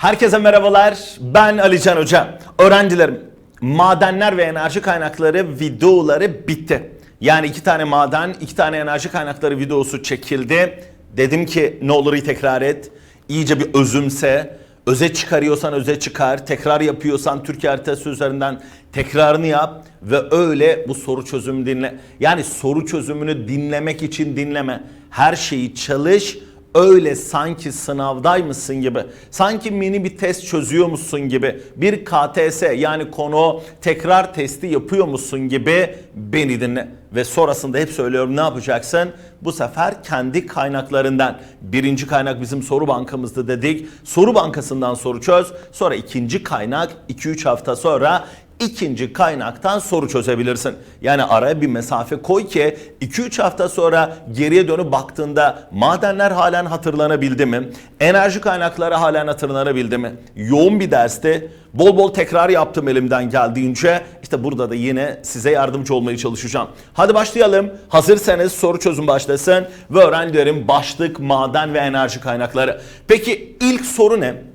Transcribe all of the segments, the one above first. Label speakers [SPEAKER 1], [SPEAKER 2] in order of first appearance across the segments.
[SPEAKER 1] Herkese merhabalar. Ben Alican Hoca. Öğrencilerim, madenler ve enerji kaynakları videoları bitti. Yani iki tane maden, iki tane enerji kaynakları videosu çekildi. Dedim ki ne olur iyi tekrar et. İyice bir özümse. Öze çıkarıyorsan öze çıkar. Tekrar yapıyorsan Türkiye haritası üzerinden tekrarını yap. Ve öyle bu soru çözümü dinle. Yani soru çözümünü dinlemek için dinleme. Her şeyi çalış öyle sanki sınavdaymışsın gibi, sanki mini bir test çözüyormuşsun gibi, bir KTS yani konu tekrar testi yapıyormuşsun gibi beni dinle. Ve sonrasında hep söylüyorum ne yapacaksın? Bu sefer kendi kaynaklarından. Birinci kaynak bizim soru bankamızdı dedik. Soru bankasından soru çöz. Sonra ikinci kaynak 2-3 hafta sonra ikinci kaynaktan soru çözebilirsin. Yani araya bir mesafe koy ki 2-3 hafta sonra geriye dönüp baktığında madenler halen hatırlanabildi mi? Enerji kaynakları halen hatırlanabildi mi? Yoğun bir derste bol bol tekrar yaptım elimden geldiğince. İşte burada da yine size yardımcı olmaya çalışacağım. Hadi başlayalım. Hazırsanız soru çözüm başlasın ve öğrencilerim başlık maden ve enerji kaynakları. Peki ilk soru ne?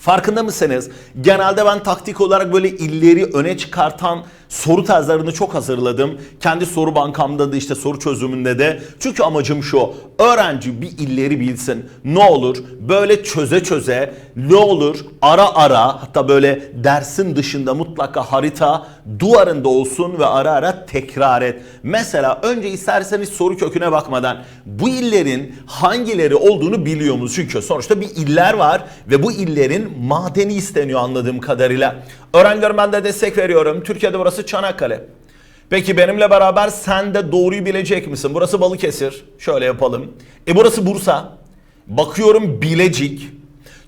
[SPEAKER 1] Farkında mısınız? Genelde ben taktik olarak böyle illeri öne çıkartan soru tarzlarını çok hazırladım. Kendi soru bankamda da işte soru çözümünde de. Çünkü amacım şu. Öğrenci bir illeri bilsin. Ne olur böyle çöze çöze ne olur ara ara hatta böyle dersin dışında mutlaka harita duvarında olsun ve ara ara tekrar et. Mesela önce isterseniz soru köküne bakmadan bu illerin hangileri olduğunu biliyor musunuz? Çünkü sonuçta bir iller var ve bu illerin madeni isteniyor anladığım kadarıyla. Öğrencilerim ben de destek veriyorum. Türkiye'de burası Çanakkale. Peki benimle beraber sen de doğruyu bilecek misin? Burası Balıkesir. Şöyle yapalım. E burası Bursa. Bakıyorum Bilecik.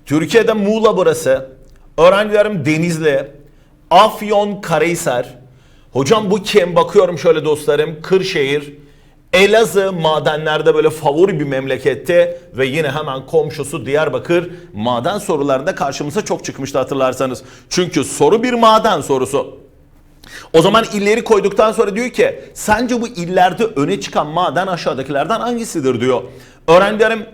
[SPEAKER 1] Türkiye'de Muğla burası. Öğrencilerim Denizli. Afyon Karahisar. Hocam bu kim? Bakıyorum şöyle dostlarım. Kırşehir. Elazığ madenlerde böyle favori bir memlekette ve yine hemen komşusu Diyarbakır maden sorularında karşımıza çok çıkmıştı hatırlarsanız. Çünkü soru bir maden sorusu. O zaman illeri koyduktan sonra diyor ki sence bu illerde öne çıkan maden aşağıdakilerden hangisidir diyor. Öğrencilerim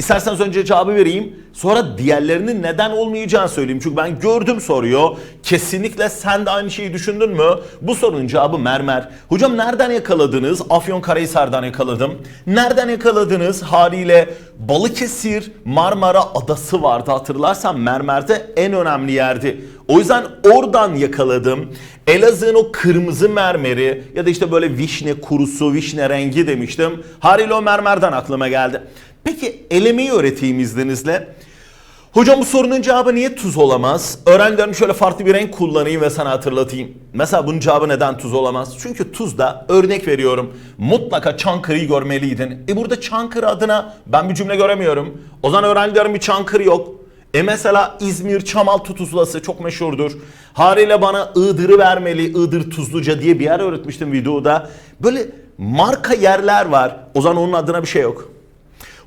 [SPEAKER 1] isterseniz önce cevabı vereyim sonra diğerlerinin neden olmayacağını söyleyeyim. Çünkü ben gördüm soruyor. Kesinlikle sen de aynı şeyi düşündün mü? Bu sorunun cevabı mermer. Hocam nereden yakaladınız? Afyonkarahisar'dan yakaladım. Nereden yakaladınız? Haliyle Balıkesir Marmara Adası vardı hatırlarsan mermerde en önemli yerdi. O yüzden oradan yakaladım. Elazığ'ın o kırmızı mermeri ya da işte böyle vişne kurusu, vişne rengi demiştim. Haliyle o mermerden aklıma geldi. Peki elemeyi öğreteyim izninizle. Hocam bu sorunun cevabı niye tuz olamaz? Öğrencilerim şöyle farklı bir renk kullanayım ve sana hatırlatayım. Mesela bunun cevabı neden tuz olamaz? Çünkü tuzda örnek veriyorum. Mutlaka Çankırı'yı görmeliydin. E burada Çankırı adına ben bir cümle göremiyorum. O zaman öğrencilerim bir Çankırı yok. E mesela İzmir Çamaltı Tuzlası çok meşhurdur. Haliyle bana Iğdır'ı vermeli, Iğdır Tuzluca diye bir yer öğretmiştim videoda. Böyle marka yerler var. O zaman onun adına bir şey yok.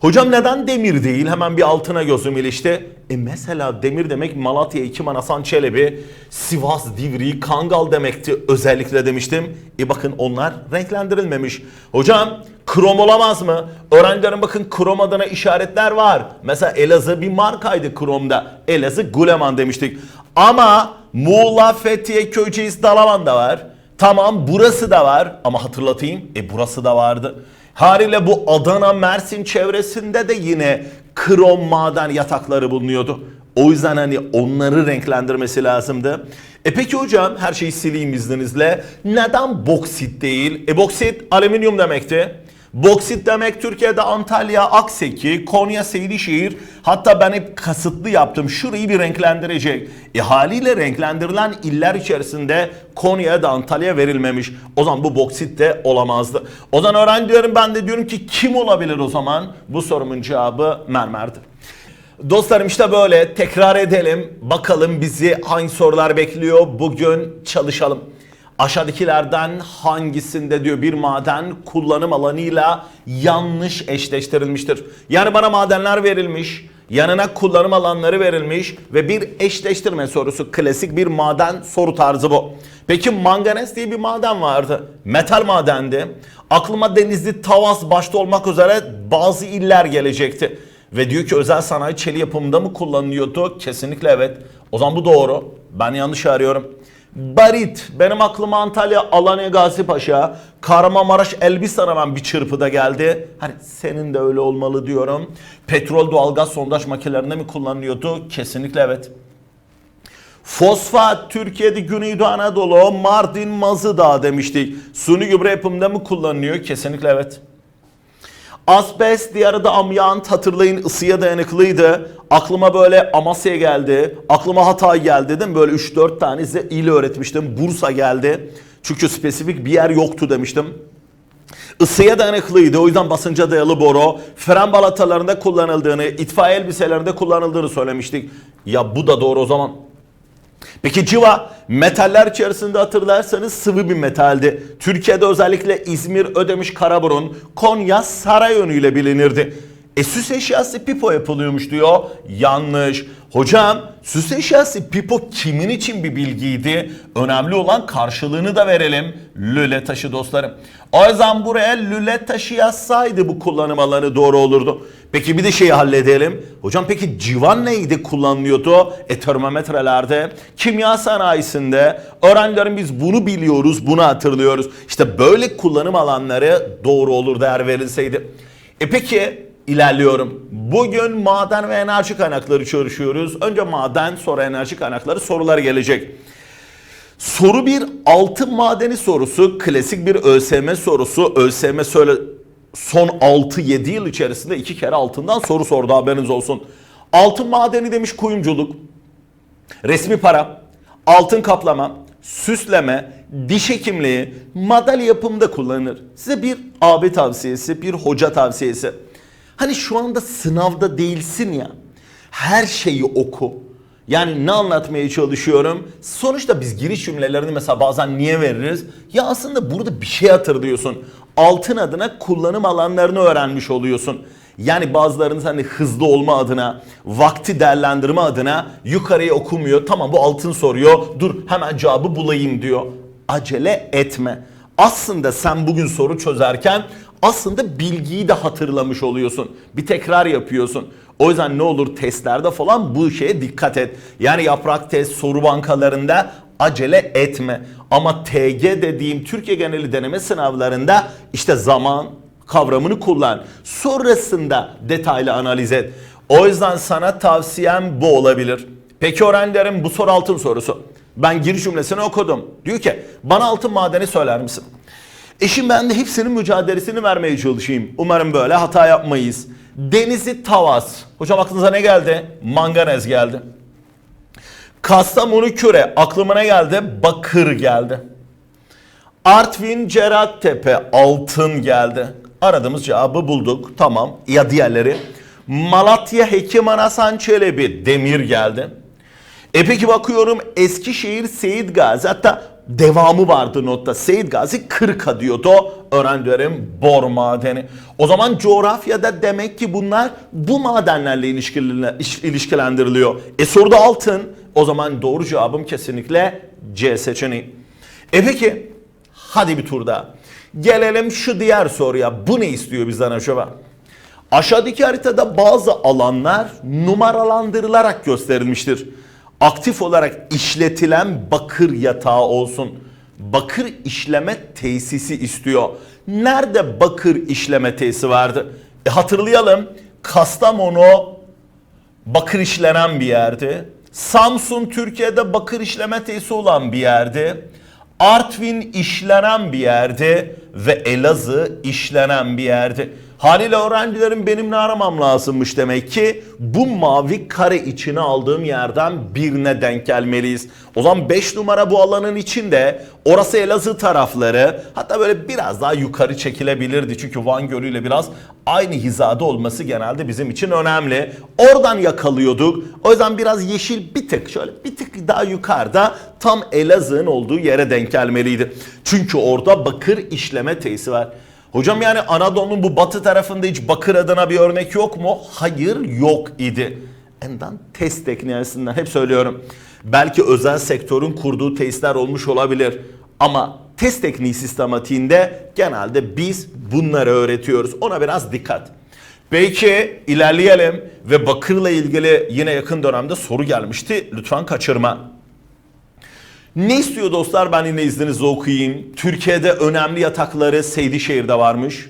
[SPEAKER 1] Hocam neden demir değil? Hemen bir altına gözüm ilişti. E mesela demir demek Malatya, İkiman, Hasan Çelebi, Sivas, Divri, Kangal demekti özellikle demiştim. E bakın onlar renklendirilmemiş. Hocam krom olamaz mı? Öğrencilerin bakın krom adına işaretler var. Mesela Elazığ bir markaydı kromda. Elazığ Guleman demiştik. Ama Muğla, Fethiye, Köyceğiz, Dalaman da var. Tamam burası da var ama hatırlatayım. E burası da vardı. Haliyle bu Adana, Mersin çevresinde de yine krom maden yatakları bulunuyordu. O yüzden hani onları renklendirmesi lazımdı. E peki hocam her şeyi sileyim izninizle. Neden boksit değil? E boksit alüminyum demekti. Boksit demek Türkiye'de Antalya, Akseki, Konya, Seydişehir hatta ben hep kasıtlı yaptım şurayı bir renklendirecek. E haliyle renklendirilen iller içerisinde Konya'ya da Antalya verilmemiş. O zaman bu boksit de olamazdı. O zaman öğrencilerim ben de diyorum ki kim olabilir o zaman? Bu sorumun cevabı mermerdir. Dostlarım işte böyle tekrar edelim. Bakalım bizi hangi sorular bekliyor. Bugün çalışalım. Aşağıdakilerden hangisinde diyor bir maden kullanım alanıyla yanlış eşleştirilmiştir. Yani bana madenler verilmiş, yanına kullanım alanları verilmiş ve bir eşleştirme sorusu klasik bir maden soru tarzı bu. Peki manganez diye bir maden vardı. Metal madendi. Aklıma Denizli, Tavas başta olmak üzere bazı iller gelecekti. Ve diyor ki özel sanayi çeli yapımında mı kullanılıyordu? Kesinlikle evet. O zaman bu doğru. Ben yanlış arıyorum. Barit. Benim aklıma Antalya, Alanya, Gazi Paşa, Kahramanmaraş, Elbistan hemen bir çırpıda geldi. Hani senin de öyle olmalı diyorum. Petrol, doğalgaz sondaj makinelerinde mi kullanılıyordu? Kesinlikle evet. Fosfat Türkiye'de Güneydoğu Anadolu, Mardin, Mazıdağ demiştik. Suni gübre yapımında mı kullanılıyor? Kesinlikle evet. Asbest diğeri de amyant hatırlayın ısıya dayanıklıydı. Aklıma böyle Amasya geldi. Aklıma Hatay geldi değil mi? Böyle 3-4 tane size il öğretmiştim. Bursa geldi. Çünkü spesifik bir yer yoktu demiştim. Isıya dayanıklıydı. O yüzden basınca dayalı boru. Fren balatalarında kullanıldığını, itfaiye elbiselerinde kullanıldığını söylemiştik. Ya bu da doğru o zaman. Peki civa metaller içerisinde hatırlarsanız sıvı bir metaldi. Türkiye'de özellikle İzmir, Ödemiş, Karaburun, Konya, Sarayönü ile bilinirdi. E süs eşyası pipo yapılıyormuş diyor. Yanlış. Hocam süs eşyası pipo kimin için bir bilgiydi? Önemli olan karşılığını da verelim. Lüle taşı dostlarım. O yüzden buraya lüle taşı yazsaydı bu kullanım alanı doğru olurdu. Peki bir de şeyi halledelim. Hocam peki civan neydi kullanılıyordu? E termometrelerde, kimya sanayisinde. Öğrencilerim biz bunu biliyoruz, bunu hatırlıyoruz. İşte böyle kullanım alanları doğru olur değer verilseydi. E peki ilerliyorum. Bugün maden ve enerji kaynakları çalışıyoruz. Önce maden sonra enerji kaynakları sorular gelecek. Soru bir altın madeni sorusu. Klasik bir ÖSYM sorusu. ÖSYM söyle son 6-7 yıl içerisinde iki kere altından soru sordu haberiniz olsun. Altın madeni demiş kuyumculuk. Resmi para, altın kaplama, süsleme, diş hekimliği, madalya yapımında kullanılır. Size bir abi tavsiyesi, bir hoca tavsiyesi. Hani şu anda sınavda değilsin ya. Her şeyi oku. Yani ne anlatmaya çalışıyorum? Sonuçta biz giriş cümlelerini mesela bazen niye veririz? Ya aslında burada bir şey hatırlıyorsun. Altın adına kullanım alanlarını öğrenmiş oluyorsun. Yani bazılarınız hani hızlı olma adına, vakti değerlendirme adına yukarıya okumuyor. Tamam bu altın soruyor. Dur hemen cevabı bulayım diyor. Acele etme. Aslında sen bugün soru çözerken aslında bilgiyi de hatırlamış oluyorsun. Bir tekrar yapıyorsun. O yüzden ne olur testlerde falan bu şeye dikkat et. Yani yaprak test, soru bankalarında acele etme. Ama TG dediğim Türkiye geneli deneme sınavlarında işte zaman kavramını kullan. Sonrasında detaylı analiz et. O yüzden sana tavsiyem bu olabilir. Peki öğrencilerim bu soru altın sorusu. Ben giriş cümlesini okudum. Diyor ki bana altın madeni söyler misin? Eşim ben de hepsinin mücadelesini vermeye çalışayım. Umarım böyle hata yapmayız. Denizi Tavas. Hocam aklınıza ne geldi? Manganez geldi. Kastamonu Küre aklıma ne geldi? Bakır geldi. Artvin Cerattepe altın geldi. Aradığımız cevabı bulduk. Tamam. Ya diğerleri? Malatya Hekim Hasan Çelebi demir geldi. E peki bakıyorum Eskişehir Seyit Gazi hatta devamı vardı notta. Seyit Gazi Kırka diyordu öğrencilerim bor madeni. O zaman coğrafyada demek ki bunlar bu madenlerle ilişkilendiriliyor. E soruda altın. O zaman doğru cevabım kesinlikle C seçeneği. E peki hadi bir tur daha. Gelelim şu diğer soruya. Bu ne istiyor bizden acaba? Aşağıdaki haritada bazı alanlar numaralandırılarak gösterilmiştir aktif olarak işletilen bakır yatağı olsun. Bakır işleme tesisi istiyor. Nerede bakır işleme tesisi vardı? E hatırlayalım. Kastamonu bakır işlenen bir yerdi. Samsun Türkiye'de bakır işleme tesisi olan bir yerdi. Artvin işlenen bir yerdi ve Elazığ işlenen bir yerdi. Haliyle öğrencilerin benim ne aramam lazımmış demek ki bu mavi kare içine aldığım yerden birine denk gelmeliyiz. O zaman 5 numara bu alanın içinde orası Elazığ tarafları hatta böyle biraz daha yukarı çekilebilirdi. Çünkü Van Gölü ile biraz aynı hizada olması genelde bizim için önemli. Oradan yakalıyorduk. O yüzden biraz yeşil bir tık şöyle bir tık daha yukarıda tam Elazığ'ın olduğu yere denk gelmeliydi. Çünkü orada bakır işleme tesisi var. Hocam yani Anadolu'nun bu batı tarafında hiç bakır adına bir örnek yok mu? Hayır yok idi. Endan test tekniğinden hep söylüyorum. Belki özel sektörün kurduğu testler olmuş olabilir. Ama test tekniği sistematiğinde genelde biz bunları öğretiyoruz. Ona biraz dikkat. Peki ilerleyelim ve bakırla ilgili yine yakın dönemde soru gelmişti. Lütfen kaçırma. Ne istiyor dostlar ben yine izninizle okuyayım. Türkiye'de önemli yatakları Seydişehir'de varmış.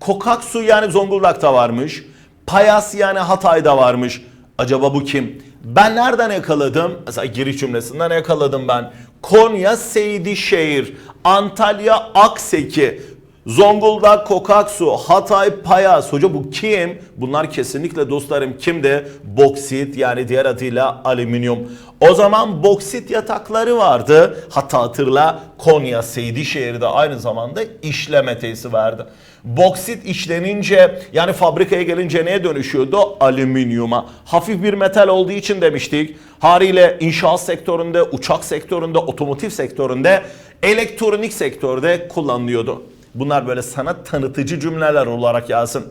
[SPEAKER 1] Kokaksu yani Zonguldak'ta varmış. Payas yani Hatay'da varmış. Acaba bu kim? Ben nereden yakaladım? Mesela giriş cümlesinden yakaladım ben. Konya Seydişehir, Antalya Akseki, Zonguldak Kokaksu, Hatay Payas. Hoca bu kim? Bunlar kesinlikle dostlarım kimdi? Boksit yani diğer adıyla alüminyum. O zaman boksit yatakları vardı. Hatta hatırla Konya Seydişehir'de aynı zamanda işleme tesisi vardı. Boksit işlenince yani fabrikaya gelince neye dönüşüyordu? Alüminyuma. Hafif bir metal olduğu için demiştik. Haliyle inşaat sektöründe, uçak sektöründe, otomotiv sektöründe, elektronik sektörde kullanılıyordu. Bunlar böyle sana tanıtıcı cümleler olarak yazsın.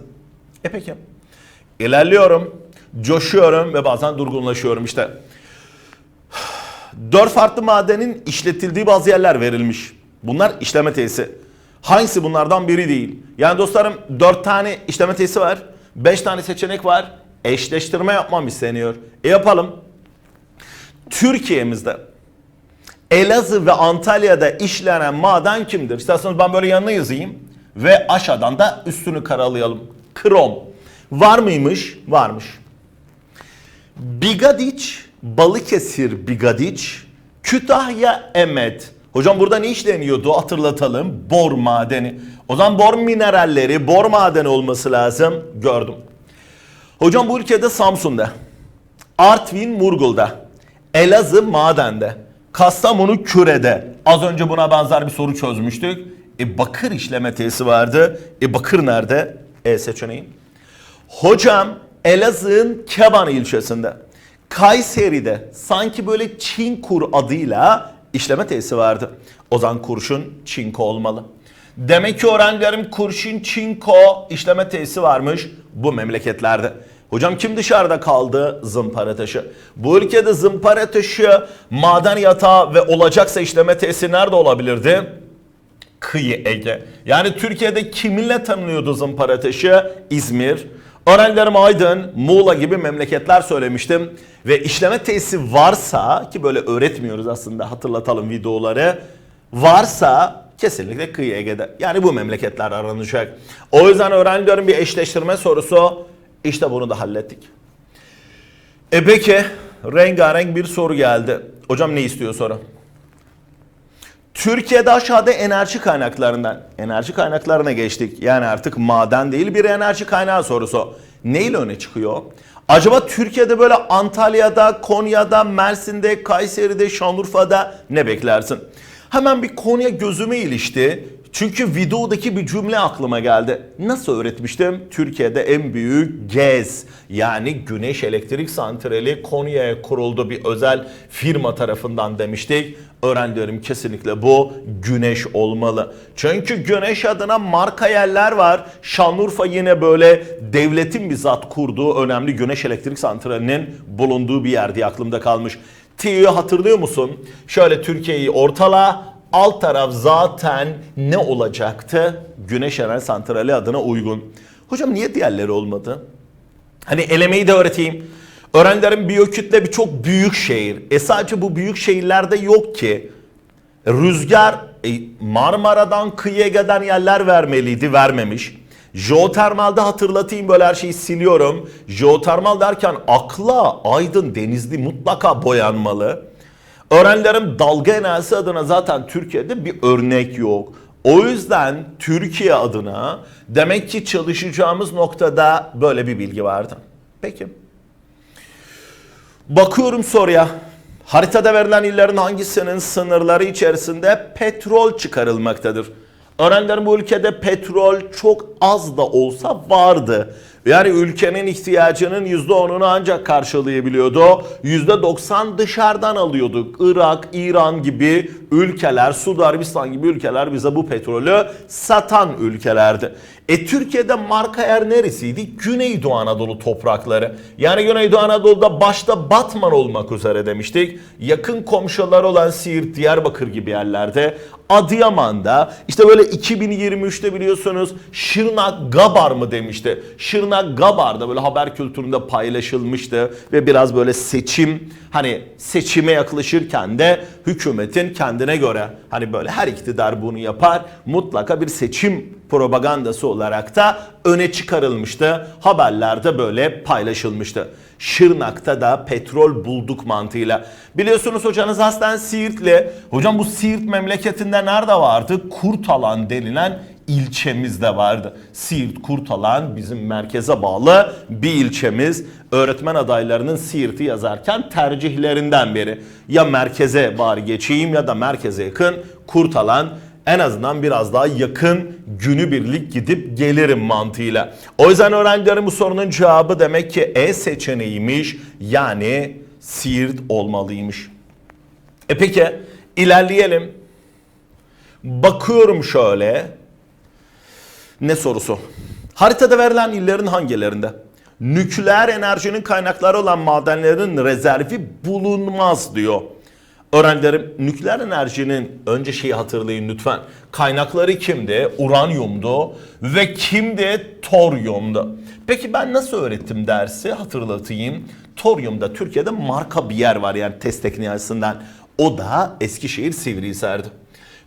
[SPEAKER 1] E peki. İlerliyorum, coşuyorum ve bazen durgunlaşıyorum işte. Dört farklı madenin işletildiği bazı yerler verilmiş. Bunlar işleme tesisi. Hangisi bunlardan biri değil? Yani dostlarım dört tane işleme tesisi var. Beş tane seçenek var. Eşleştirme yapmam isteniyor. E yapalım. Türkiye'mizde Elazığ ve Antalya'da işlenen maden kimdir? İsterseniz ben böyle yanına yazayım ve aşağıdan da üstünü karalayalım. Krom. Var mıymış? Varmış. Bigadiç, Balıkesir Bigadiç, Kütahya Emet. Hocam burada ne işleniyordu hatırlatalım. Bor madeni. O zaman bor mineralleri, bor madeni olması lazım. Gördüm. Hocam bu ülkede Samsun'da, Artvin Murgul'da, Elazığ Maden'de, Kastamonu Küre'de. Az önce buna benzer bir soru çözmüştük. E bakır işleme tesisi vardı. E bakır nerede? E seçeneği. Hocam Elazığ'ın Keban ilçesinde, Kayseri'de sanki böyle Çinkur adıyla işleme tesisi vardı. O zaman kurşun çinko olmalı. Demek ki öğrencilerim kurşun çinko işleme tesisi varmış bu memleketlerde. Hocam kim dışarıda kaldı? Zımpara taşı. Bu ülkede zımpara taşı, maden yatağı ve olacaksa işleme tesisi nerede olabilirdi? Kıyı Ege. Yani Türkiye'de kiminle tanınıyordu zımpara taşı? İzmir. Öğrencilerim Aydın, Muğla gibi memleketler söylemiştim. Ve işleme tesisi varsa ki böyle öğretmiyoruz aslında hatırlatalım videoları. Varsa kesinlikle kıyı Ege'de. Yani bu memleketler aranacak. O yüzden öğrencilerin bir eşleştirme sorusu işte bunu da hallettik. E peki rengarenk bir soru geldi. Hocam ne istiyor soru? Türkiye'de aşağıda enerji kaynaklarından, enerji kaynaklarına geçtik. Yani artık maden değil bir enerji kaynağı sorusu. Neyle öne çıkıyor? Acaba Türkiye'de böyle Antalya'da, Konya'da, Mersin'de, Kayseri'de, Şanlıurfa'da ne beklersin? Hemen bir Konya gözüme ilişti. Çünkü videodaki bir cümle aklıma geldi. Nasıl öğretmiştim? Türkiye'de en büyük GEZ yani Güneş Elektrik Santrali Konya'ya kuruldu bir özel firma tarafından demiştik. Öğrencilerim kesinlikle bu güneş olmalı. Çünkü güneş adına marka yerler var. Şanlıurfa yine böyle devletin bizzat kurduğu önemli güneş elektrik santralinin bulunduğu bir yer diye aklımda kalmış. TİO'yu hatırlıyor musun? Şöyle Türkiye'yi ortala, alt taraf zaten ne olacaktı? Güneş enerji santrali adına uygun. Hocam niye diğerleri olmadı? Hani elemeyi de öğreteyim. Öğrencilerin biyokütle birçok büyük şehir. E sadece bu büyük şehirlerde yok ki. Rüzgar e, Marmara'dan kıyıya giden yerler vermeliydi, vermemiş. Jeotermalde hatırlatayım böyle her şeyi siliyorum. Jeotermal derken akla aydın denizli mutlaka boyanmalı. Öğrencilerim dalga enerjisi adına zaten Türkiye'de bir örnek yok. O yüzden Türkiye adına demek ki çalışacağımız noktada böyle bir bilgi vardı. Peki. Bakıyorum soruya. Haritada verilen illerin hangisinin sınırları içerisinde petrol çıkarılmaktadır? Öğrencilerim bu ülkede petrol çok az da olsa vardı. Yani ülkenin ihtiyacının %10'unu ancak karşılayabiliyordu. %90 dışarıdan alıyorduk. Irak, İran gibi ülkeler, Suudi Arabistan gibi ülkeler bize bu petrolü satan ülkelerdi. E Türkiye'de marka yer neresiydi? Güneydoğu Anadolu toprakları. Yani Güneydoğu Anadolu'da başta Batman olmak üzere demiştik. Yakın komşular olan Siirt, Diyarbakır gibi yerlerde. Adıyaman'da işte böyle 2023'te biliyorsunuz Şırnak Gabar mı demişti. Şırnak Gabar'da böyle haber kültüründe paylaşılmıştı ve biraz böyle seçim hani seçime yaklaşırken de hükümetin kendine göre hani böyle her iktidar bunu yapar mutlaka bir seçim propagandası olarak da öne çıkarılmıştı. Haberlerde böyle paylaşılmıştı. Şırnak'ta da petrol bulduk mantığıyla. Biliyorsunuz hocanız aslen Siirtli. Hocam bu Siirt memleketinde nerede vardı? Kurtalan denilen ilçemizde vardı. Siirt Kurtalan bizim merkeze bağlı bir ilçemiz. Öğretmen adaylarının Siirt'i yazarken tercihlerinden biri. Ya merkeze bari geçeyim ya da merkeze yakın Kurtalan en azından biraz daha yakın günübirlik gidip gelirim mantığıyla. O yüzden öğrencilerin bu sorunun cevabı demek ki E seçeneğiymiş. Yani Siirt olmalıymış. E peki ilerleyelim. Bakıyorum şöyle. Ne sorusu? Haritada verilen illerin hangilerinde? Nükleer enerjinin kaynakları olan madenlerin rezervi bulunmaz diyor. Öğrencilerim nükleer enerjinin önce şeyi hatırlayın lütfen. Kaynakları kimdi? Uranyumdu ve kimdi? Toryumdu. Peki ben nasıl öğrettim dersi hatırlatayım. Toryum'da Türkiye'de marka bir yer var yani test tekniği açısından. O da Eskişehir Sivrihisar'dı.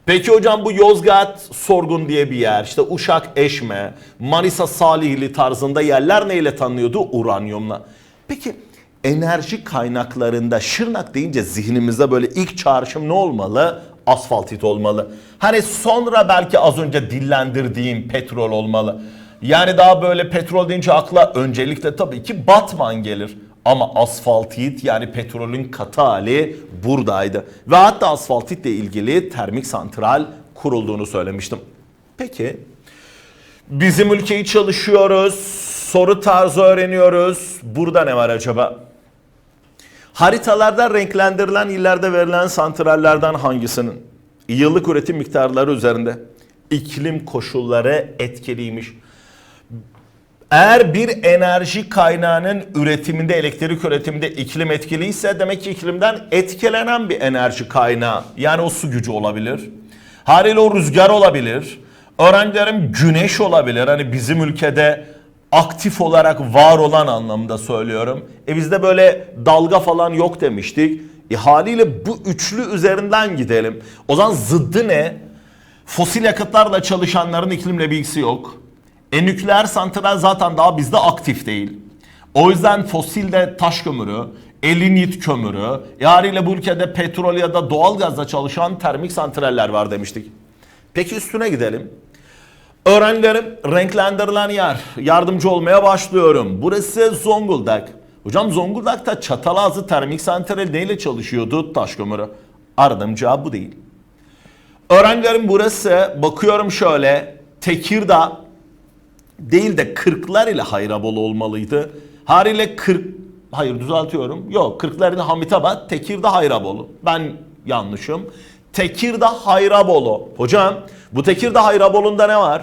[SPEAKER 1] Peki hocam bu Yozgat Sorgun diye bir yer, işte Uşak Eşme, Manisa Salihli tarzında yerler neyle tanınıyordu? Uranyumla. Peki enerji kaynaklarında Şırnak deyince zihnimizde böyle ilk çağrışım ne olmalı? Asfaltit olmalı. Hani sonra belki az önce dillendirdiğim petrol olmalı. Yani daha böyle petrol deyince akla öncelikle tabii ki Batman gelir. Ama asfaltit yani petrolün katı hali buradaydı. Ve hatta asfaltitle ilgili termik santral kurulduğunu söylemiştim. Peki bizim ülkeyi çalışıyoruz, soru tarzı öğreniyoruz. Burada ne var acaba? Haritalarda renklendirilen illerde verilen santrallerden hangisinin yıllık üretim miktarları üzerinde iklim koşulları etkiliymiş? Eğer bir enerji kaynağının üretiminde, elektrik üretiminde iklim etkiliyse demek ki iklimden etkilenen bir enerji kaynağı. Yani o su gücü olabilir. Haliyle o rüzgar olabilir. Öğrencilerim güneş olabilir. Hani bizim ülkede aktif olarak var olan anlamda söylüyorum. E bizde böyle dalga falan yok demiştik. E haliyle bu üçlü üzerinden gidelim. O zaman zıddı ne? Fosil yakıtlarla çalışanların iklimle bir ilgisi yok. E nükleer santral zaten daha bizde aktif değil. O yüzden fosilde taş kömürü, elinit kömürü, haliyle bu ülkede petrol ya da doğal gazla çalışan termik santraller var demiştik. Peki üstüne gidelim. Öğrencilerim renklendirilen yer. Yardımcı olmaya başlıyorum. Burası Zonguldak. Hocam Zonguldak'ta Çatalazı termik santral neyle çalışıyordu? Taş kömürü. Aradığım cevap bu değil. Öğrencilerim burası bakıyorum şöyle Tekirdağ değil de kırklar ile Hayrabolu olmalıydı. Haliyle 40 hayır düzeltiyorum. Yok kırklar ile Hamitabat, Tekirdağ Hayrabolu. Ben yanlışım. Tekirdağ Hayrabolu. Hocam bu Tekirdağ Hayrabolu'nda ne var?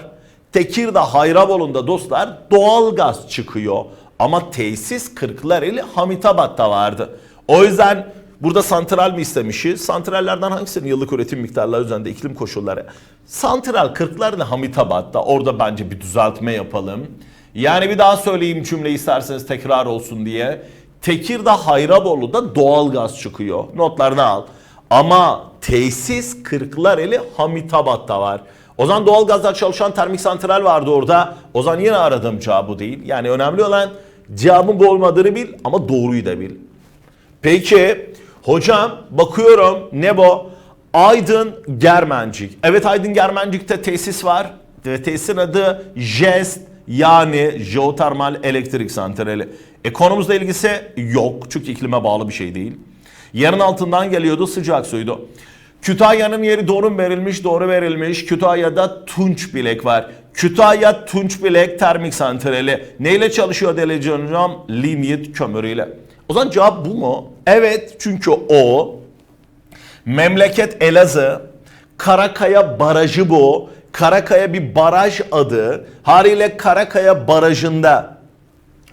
[SPEAKER 1] Tekirdağ Hayrabolu'nda dostlar doğal gaz çıkıyor. Ama tesis kırklar ile Hamitabat'ta vardı. O yüzden burada santral mi istemişiz? Santrallerden hangisinin yıllık üretim miktarları üzerinde iklim koşulları? Santral kırklar ile Hamitabat'ta. Orada bence bir düzeltme yapalım. Yani bir daha söyleyeyim cümleyi isterseniz tekrar olsun diye. Tekirdağ Hayrabolu'da doğal gaz çıkıyor. Notlarını al. Ama tesis Kırklareli Hamitabat'ta var. O zaman doğalgazla çalışan termik santral vardı orada. O zaman yine aradığım cevabı değil. Yani önemli olan cevabın bu olmadığını bil ama doğruyu da bil. Peki hocam bakıyorum ne bu? Aydın Germencik. Evet Aydın Germencik'te tesis var. Ve tesisin adı JEST yani jeotermal elektrik santrali. E ilgisi yok çünkü iklime bağlı bir şey değil. Yerin altından geliyordu sıcak suydu. Kütahya'nın yeri doğru verilmiş? Doğru verilmiş. Kütahya'da Tunç Bilek var. Kütahya Tunç Bilek termik santrali. Neyle çalışıyor Deleci Hocam? Linyit kömürüyle. O zaman cevap bu mu? Evet çünkü o memleket Elazığ, Karakaya Barajı bu. Karakaya bir baraj adı. Haliyle Karakaya Barajı'nda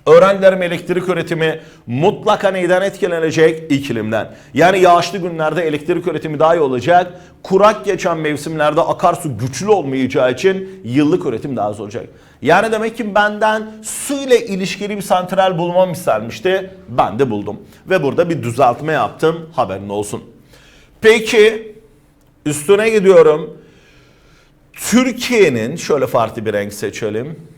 [SPEAKER 1] Öğrencilerim elektrik üretimi mutlaka neyden etkilenecek? İklimden. Yani yağışlı günlerde elektrik üretimi daha iyi olacak. Kurak geçen mevsimlerde akarsu güçlü olmayacağı için yıllık üretim daha az olacak. Yani demek ki benden su ile ilişkili bir santral bulmam istenmişti. Ben de buldum. Ve burada bir düzeltme yaptım. Haberin olsun. Peki üstüne gidiyorum. Türkiye'nin şöyle farklı bir renk seçelim.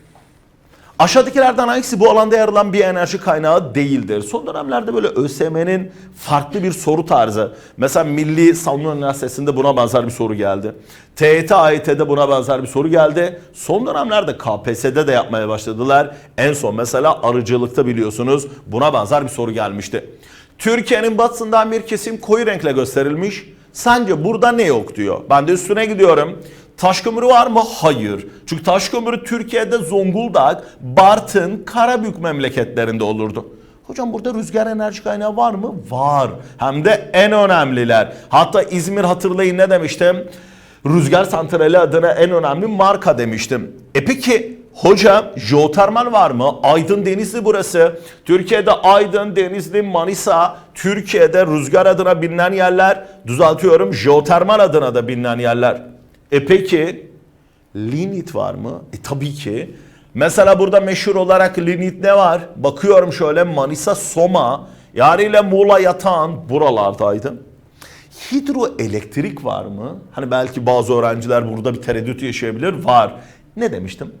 [SPEAKER 1] Aşağıdakilerden hangisi bu alanda yer alan bir enerji kaynağı değildir? Son dönemlerde böyle ÖSYM'nin farklı bir soru tarzı. Mesela Milli Savunma Üniversitesi'nde buna benzer bir soru geldi. TYT, AYT'de buna benzer bir soru geldi. Son dönemlerde KPSS'de de yapmaya başladılar. En son mesela arıcılıkta biliyorsunuz buna benzer bir soru gelmişti. Türkiye'nin batısından bir kesim koyu renkle gösterilmiş. Sence burada ne yok diyor. Ben de üstüne gidiyorum. Taş kömürü var mı? Hayır. Çünkü taş kömürü Türkiye'de Zonguldak, Bartın, Karabük memleketlerinde olurdu. Hocam burada rüzgar enerji kaynağı var mı? Var. Hem de en önemliler. Hatta İzmir hatırlayın ne demiştim? Rüzgar santrali adına en önemli marka demiştim. E peki hocam jeotermal var mı? Aydın Denizli burası. Türkiye'de Aydın, Denizli, Manisa, Türkiye'de rüzgar adına bilinen yerler. Düzeltiyorum jeotermal adına da bilinen yerler. E peki Linit var mı? E tabii ki. Mesela burada meşhur olarak Linit ne var? Bakıyorum şöyle Manisa Soma ile Muğla Yatağan buralardaydı. Hidroelektrik var mı? Hani belki bazı öğrenciler burada bir tereddüt yaşayabilir. Var. Ne demiştim?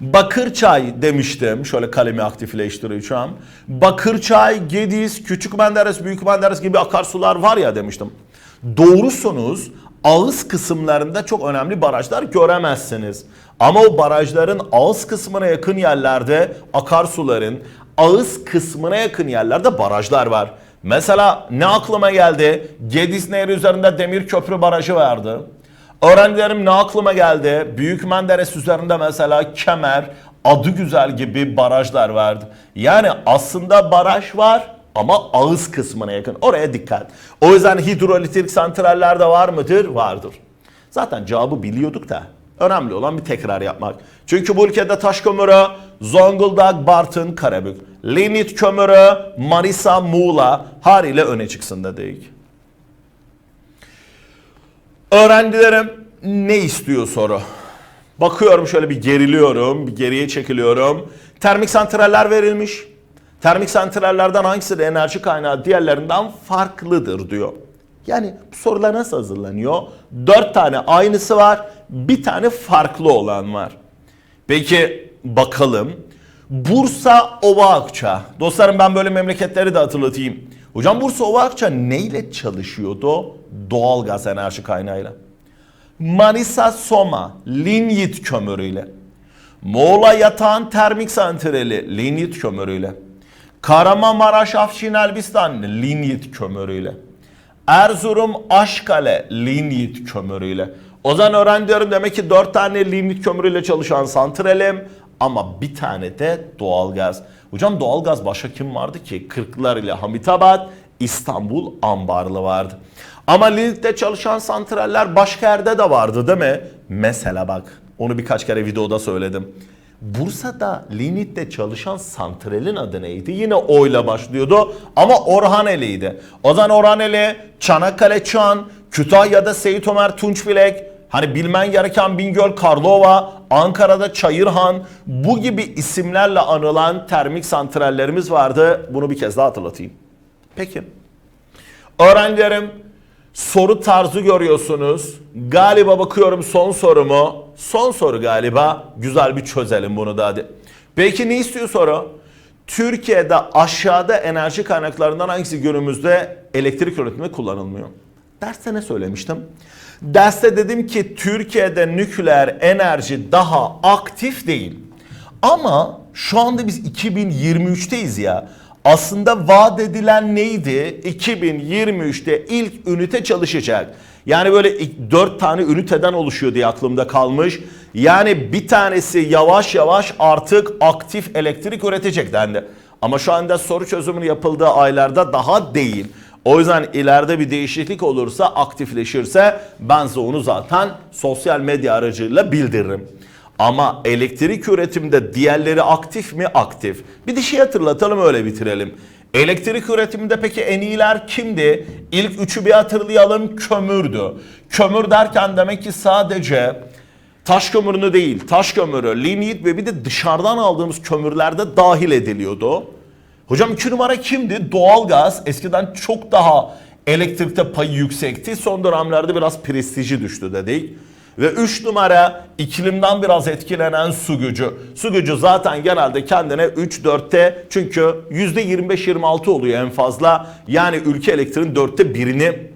[SPEAKER 1] Bakırçay demiştim. Şöyle kalemi aktifleştireceğim. Bakırçay, Gediz, Küçük Menderes, Büyük Menderes gibi akarsular var ya demiştim. Doğrusunuz ağız kısımlarında çok önemli barajlar göremezsiniz. Ama o barajların ağız kısmına yakın yerlerde akarsuların ağız kısmına yakın yerlerde barajlar var. Mesela ne aklıma geldi? Gediz Nehri üzerinde Demir Köprü Barajı vardı. Öğrencilerim ne aklıma geldi? Büyük Menderes üzerinde mesela Kemer, Adı Güzel gibi barajlar vardı. Yani aslında baraj var ama ağız kısmına yakın. Oraya dikkat. O yüzden hidroelektrik santraller de var mıdır? Vardır. Zaten cevabı biliyorduk da önemli olan bir tekrar yapmak. Çünkü bu ülkede taş kömürü Zonguldak, Bartın, Karabük. Lignit kömürü Manisa, Muğla haliyle öne çıksın dedik. Öğrencilerim ne istiyor soru? Bakıyorum şöyle bir geriliyorum, bir geriye çekiliyorum. Termik santraller verilmiş. Termik santrallerden hangisi de enerji kaynağı diğerlerinden farklıdır diyor. Yani bu sorular nasıl hazırlanıyor? Dört tane aynısı var, bir tane farklı olan var. Peki bakalım. Bursa Ova. Dostlarım ben böyle memleketleri de hatırlatayım. Hocam Bursa Ova Akça neyle çalışıyordu? Doğalgaz enerji kaynağıyla. Manisa Soma linyit kömürüyle. Muğla Yatağan Termik Santrali linyit kömürüyle. Kahramanmaraş Afşin Elbistan linyit kömürüyle. Erzurum Aşkale linyit kömürüyle. O zaman öğrencilerim demek ki 4 tane linyit kömürüyle çalışan santralim ama bir tane de doğalgaz. Hocam doğalgaz başka kim vardı ki? Kırklar ile Hamitabat, İstanbul Ambarlı vardı. Ama Linyit'te çalışan santraller başka yerde de vardı değil mi? Mesela bak onu birkaç kere videoda söyledim. Bursa'da Linyit'te çalışan santralin adı neydi? Yine O ile başlıyordu ama Orhaneli'ydi. O Orhaneli, Çanakkale Çan, Kütahya'da Seyit Ömer Tunçbilek, Hani bilmen gereken Bingöl Karlova, Ankara'da Çayırhan bu gibi isimlerle anılan termik santrallerimiz vardı. Bunu bir kez daha hatırlatayım. Peki. Öğrencilerim soru tarzı görüyorsunuz. Galiba bakıyorum son sorumu. Son soru galiba. Güzel bir çözelim bunu da hadi. Peki ne istiyor soru? Türkiye'de aşağıda enerji kaynaklarından hangisi günümüzde elektrik üretiminde kullanılmıyor? Derste ne söylemiştim? Derste dedim ki Türkiye'de nükleer enerji daha aktif değil. Ama şu anda biz 2023'teyiz ya. Aslında vaat edilen neydi? 2023'te ilk ünite çalışacak. Yani böyle 4 tane üniteden oluşuyor diye aklımda kalmış. Yani bir tanesi yavaş yavaş artık aktif elektrik üretecek dendi. Ama şu anda soru çözümünün yapıldığı aylarda daha değil. O yüzden ileride bir değişiklik olursa, aktifleşirse ben size onu zaten sosyal medya aracılığıyla bildiririm. Ama elektrik üretiminde diğerleri aktif mi? Aktif. Bir de şey hatırlatalım öyle bitirelim. Elektrik üretiminde peki en iyiler kimdi? İlk üçü bir hatırlayalım kömürdü. Kömür derken demek ki sadece taş kömürünü değil, taş kömürü, lignit ve bir de dışarıdan aldığımız kömürlerde dahil ediliyordu. Hocam iki numara kimdi? Doğalgaz. Eskiden çok daha elektrikte payı yüksekti. Son dönemlerde biraz prestiji düştü dedik. Ve 3 numara iklimden biraz etkilenen su gücü. Su gücü zaten genelde kendine 3-4'te çünkü %25-26 oluyor en fazla. Yani ülke elektriğin dörtte birini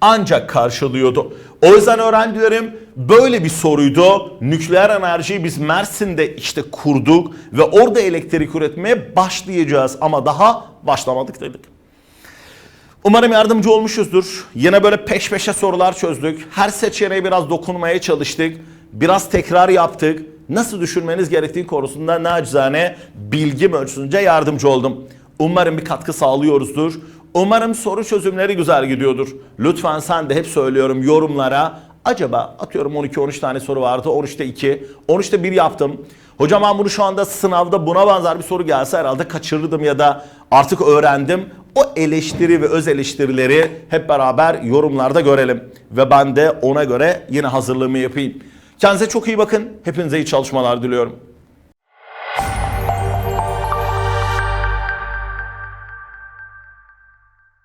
[SPEAKER 1] ancak karşılıyordu. O yüzden öğrencilerim böyle bir soruydu. Nükleer enerjiyi biz Mersin'de işte kurduk ve orada elektrik üretmeye başlayacağız ama daha başlamadık dedik. Umarım yardımcı olmuşuzdur. Yine böyle peş peşe sorular çözdük. Her seçeneğe biraz dokunmaya çalıştık. Biraz tekrar yaptık. Nasıl düşünmeniz gerektiği konusunda nacizane bilgim ölçüsünce yardımcı oldum. Umarım bir katkı sağlıyoruzdur. Umarım soru çözümleri güzel gidiyordur. Lütfen sen de hep söylüyorum yorumlara. Acaba atıyorum 12-13 tane soru vardı. 13'te 2, 13'te 1 yaptım. Hocam ben bunu şu anda sınavda buna benzer bir soru gelse herhalde kaçırırdım ya da artık öğrendim. O eleştiri ve öz eleştirileri hep beraber yorumlarda görelim. Ve ben de ona göre yine hazırlığımı yapayım. Kendinize çok iyi bakın. Hepinize iyi çalışmalar diliyorum.